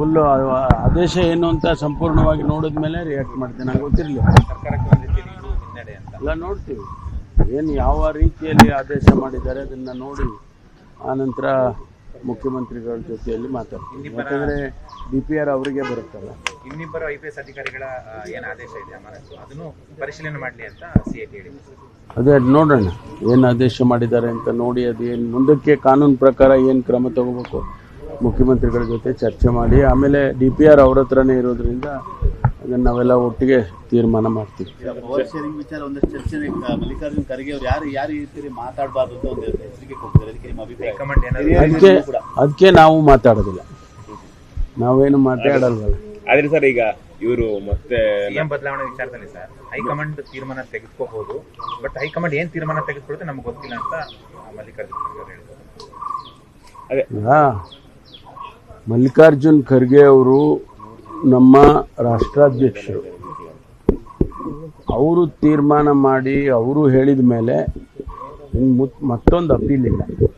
Full ಆದೇಶ ಏನು ಅಂತ ಸಂಪೂರ್ಣವಾಗಿ ನೋಡಿದ ಮೇಲೆ ರಿಯಾಕ್ಟ್ ಮಾಡ್ತೀನಿ. ನಂಗೆ ಗೊತ್ತಿರಲಿಲ್ಲ. ಎಲ್ಲ ನೋಡ್ತೀವಿ. ಏನು ಯಾವ ರೀತಿಯಲ್ಲಿ ಆದೇಶ ಮಾಡಿದ್ದಾರೆ ಅದನ್ನು ನೋಡಿ ಆನಂತರ ಮುಖ್ಯಮಂತ್ರಿಗಳ ಜೊತೆಯಲ್ಲಿ ಮಾತಾಡ್ತೀನಿ ಯಾಕಂದರೆ ಡಿ ಪಿ ಆರ್ ಅವರಿಗೆ ಬರುತ್ತಲ್ಲ. ಇನ್ನಿಬ್ಬರು ಐ ಪಿ ಎಸ್ ಅಧಿಕಾರಿಗಳ ಏನು ಆದೇಶ ಇದೆ ಅದನ್ನು ಪರಿಶೀಲನೆ ಮಾಡಲಿ ಅಂತ ಅದೇ ಅದ್ ನೋಡೋಣ. ಏನು ಆದೇಶ ಮಾಡಿದ್ದಾರೆ ಅಂತ ನೋಡಿ ಅದು ಏನು ಮುಂದಕ್ಕೆ ಕಾನೂನು ಪ್ರಕಾರ ಏನು ಕ್ರಮ ತಗೋಬೇಕು. ಮುಖ್ಯಮಂತ್ರಿಗಳ ಜೊತೆ ಚರ್ಚೆ ಮಾಡಿ ಆಮೇಲೆ ಡಿ ಪಿ ಆರ್ ಅವ್ರ ಹತ್ರನೇ ಇರೋದ್ರಿಂದ ಅದನ್ನು ನಾವೆಲ್ಲ ಒಟ್ಟಿಗೆ ತೀರ್ಮಾನ ಮಾಡ್ತೀವಿ. ಪವರ್ ಶೇರಿಂಗ್ ವಿಚಾರ ಒಂದಷ್ಟು ಚರ್ಚೆ ಮಲ್ಲಿಕಾರ್ಜುನ್ ಖರ್ಗೆ ಅವ್ರು ಯಾರು ಯಾರು ಈ ರೀತಿ ಮಾತಾಡಬಾರ್ದು ಅಂತ ಒಂದು ಎಚ್ಚರಿಕೆ ಕೊಡ್ತಾರೆ. ಅದಕ್ಕೆ ನಿಮ್ಮ ಅಭಿಪ್ರಾಯ. ಹೈಕಮಾಂಡ್ ಏನಾದ್ರು? ಅದಕ್ಕೆ ಅದಕ್ಕೆ ನಾವು ಮಾತಾಡೋದಿಲ್ಲ. ನಾವೇನು ಮಾತಾಡಲ್ವಲ್ಲ. ಆದ್ರೆ ಸರ್ ಈಗ ಇವರು ಮತ್ತೆ ಸಿಎಂ ಬದಲಾವಣೆ ವಿಚಾರದಲ್ಲಿ ಸರ್ ಹೈಕಮಾಂಡ್ ತೀರ್ಮಾನ ತೆಗೆದುಕೋಬಹುದು ಬಟ್ ಹೈಕಮಾಂಡ್ ಏನ್ ತೀರ್ಮಾನ ತೆಗೆದುಕೊಳ್ಳುತ್ತೆ ನಮ್ಗೆ ಗೊತ್ತಿಲ್ಲ ಅಂತ ಮಲ್ಲಿಕಾರ್ಜುನ್ ಖರ್ಗೆ ಹೇಳಿದ್ರು ಅದೇ. ಹಾ. ಮಲ್ಲಿಕಾರ್ಜುನ್ ಖರ್ಗೆ ಅವರು ನಮ್ಮ ರಾಷ್ಟ್ರಾಧ್ಯಕ್ಷರು. ಅವರು ತೀರ್ಮಾನ ಮಾಡಿ ಅವರು ಹೇಳಿದ ಮೇಲೆ ಮತ್ತೊಂದು ಅಪೀಲ್ ಇಲ್ಲ.